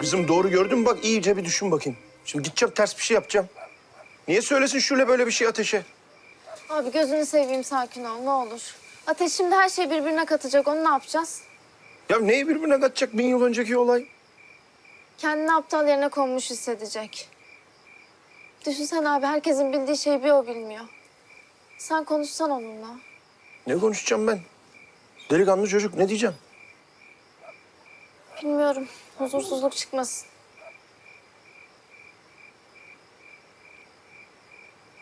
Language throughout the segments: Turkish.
Kızım doğru gördün mü? Bak iyice bir düşün bakayım. Şimdi gideceğim ters bir şey yapacağım. Niye söylesin Şule böyle bir şey ateşe? Abi gözünü seveyim sakin ol ne olur. Ateş şimdi her şeyi birbirine katacak onu ne yapacağız? Ya neyi birbirine katacak bin yıl önceki olay? Kendini aptal yerine konmuş hissedecek. Düşünsene abi herkesin bildiği şeyi bir o bilmiyor. Sen konuşsan onunla. Ne konuşacağım ben? Delikanlı çocuk ne diyeceğim? Bilmiyorum. Huzursuzluk çıkmasın.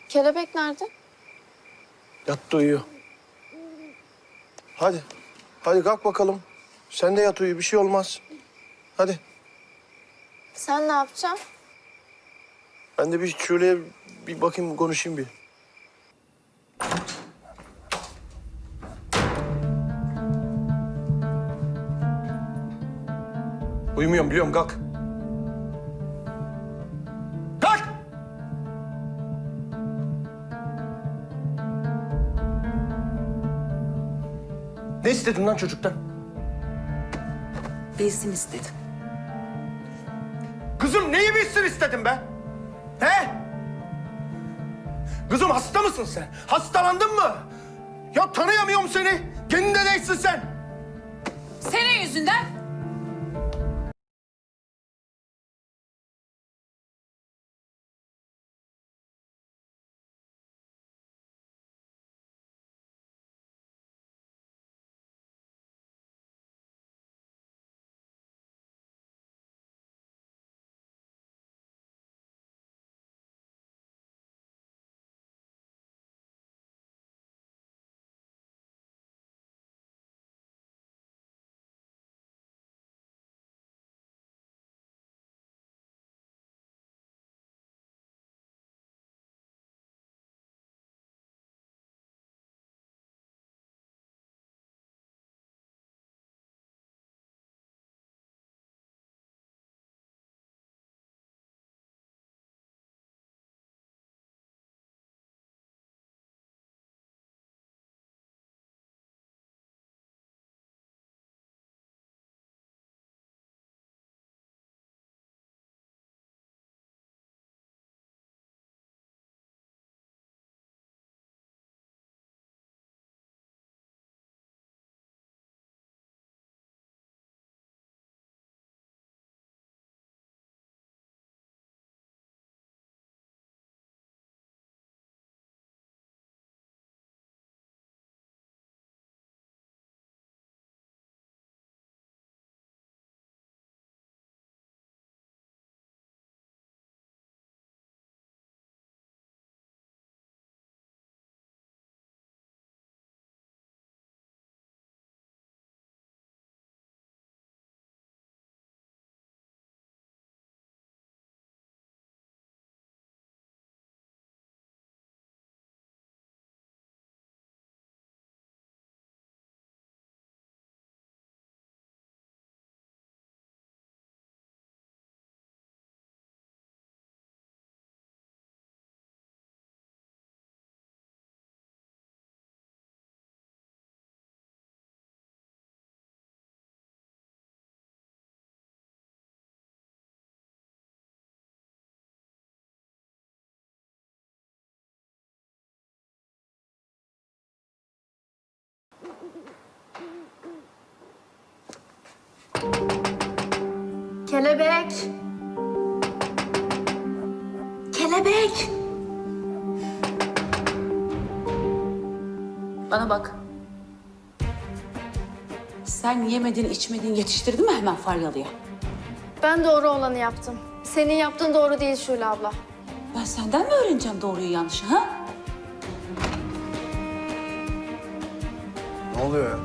Kelebek nerede? Yattı uyuyor. Hadi. Hadi kalk bakalım. Sen de yat uyu bir şey olmaz. Hadi. Sen ne yapacaksın? Ben de bir şöyle bir bakayım konuşayım bir. Uyumuyorum biliyorum kalk. Kalk! Ne istedin lan çocuktan? Bilsin istedim. Kızım neyi bilsin istedim be? He? Kızım hasta mısın sen? Hastalandın mı? Ya tanıyamıyorum seni. Kendinde değilsin sen. Senin yüzünden Kelebek. Kelebek. bana bak. Sen yemedin, içmedin, yetiştirdin mi hemen Faryalı'ya? Ben doğru olanı yaptım. Senin yaptığın doğru değil Şule abla. Ben senden mi öğreneceğim doğruyu yanlışı ha? Ne oluyor ya?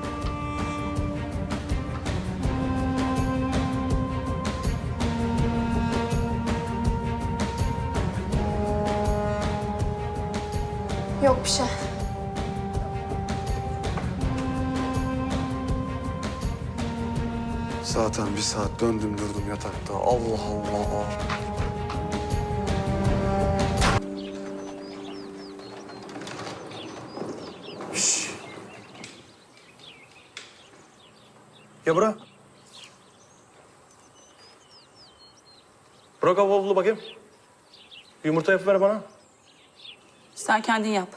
Yok bir şey. Zaten bir saat döndüm durdum yatakta. Allah Allah. Ya bırak. Bırak o bavulu bakayım. Yumurta yapıver bana. Sen kendin yap.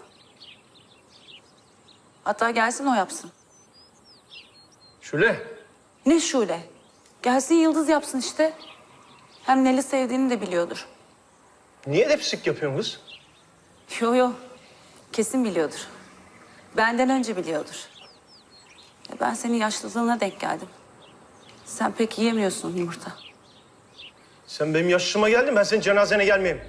Hatta gelsin o yapsın. Şule. Ne şule? Gelsin Yıldız yapsın işte. Hem Neli sevdiğini de biliyordur. Niye depsik yapıyorsun kız? Yo yo. Kesin biliyordur. Benden önce biliyordur. Ben senin yaşlılığına denk geldim. Sen pek yiyemiyorsun yumurta. Sen benim yaşıma geldin, ben senin cenazene gelmeyeyim.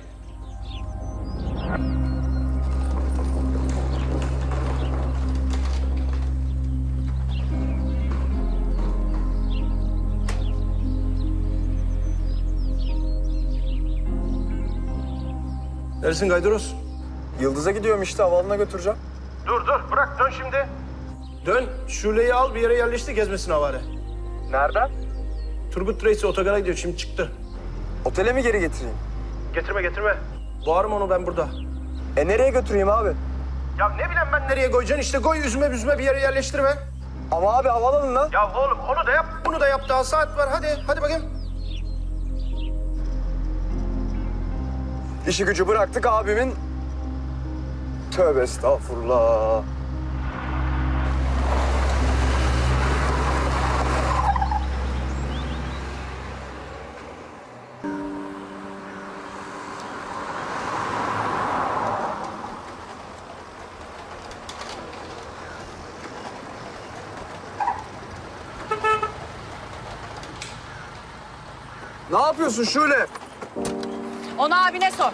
Neresin Gaydoros? Yıldız'a gidiyorum işte havalına götüreceğim. Dur dur, bırak dön şimdi. Dön, Şule'yi al bir yere yerleştir gezmesin havare. Nereden? Turgut Reis otogara gidiyor, şimdi çıktı. Otele mi geri getireyim? Getirme getirme. Boğarım onu ben burada. E nereye götüreyim abi? Ya ne bileyim ben nereye koyacaksın işte koy üzme büzme bir yere yerleştirme. Ama abi havalanına. Ya oğlum onu da yap bunu da yap daha saat var hadi hadi bakayım. İşi gücü bıraktık abimin. Tövbe estağfurullah. Ne yapıyorsun şöyle? Onu abine sor.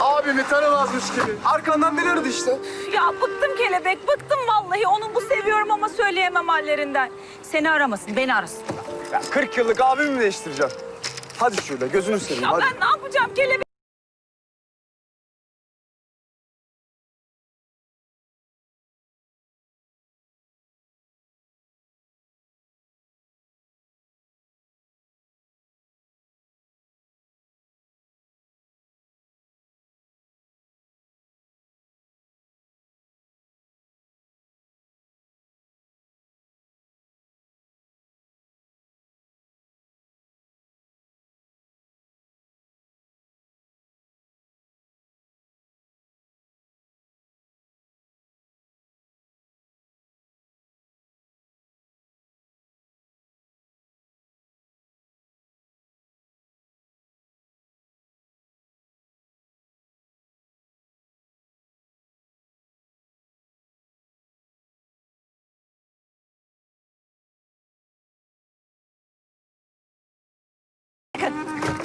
Abimi tanımazmış gibi. Arkandan bilirdi işte. Ya bıktım kelebek, bıktım vallahi. Onun bu seviyorum ama söyleyemem hallerinden. Seni aramasın, beni arasın. Ya 40 yıllık abimi mi değiştireceğim? Hadi şöyle gözünü seveyim Ya hadi. ben ne yapacağım kelebek?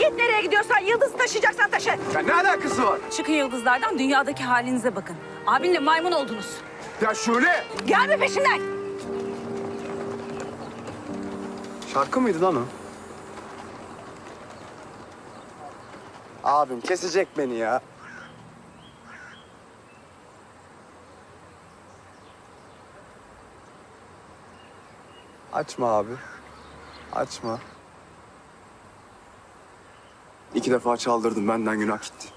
Git nereye gidiyorsan, yıldızı taşıyacaksan taşı. Ya ne alakası var? Çıkın yıldızlardan, dünyadaki halinize bakın. Abinle maymun oldunuz. Ya şöyle. Gelme peşimden. Şarkı mıydı lan o? Abim kesecek beni ya. Açma abi. Açma. İki defa çaldırdım benden günah gitti.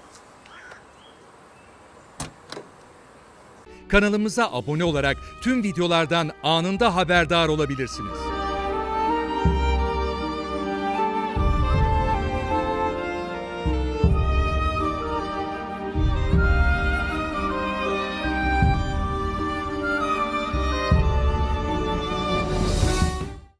Kanalımıza abone olarak tüm videolardan anında haberdar olabilirsiniz.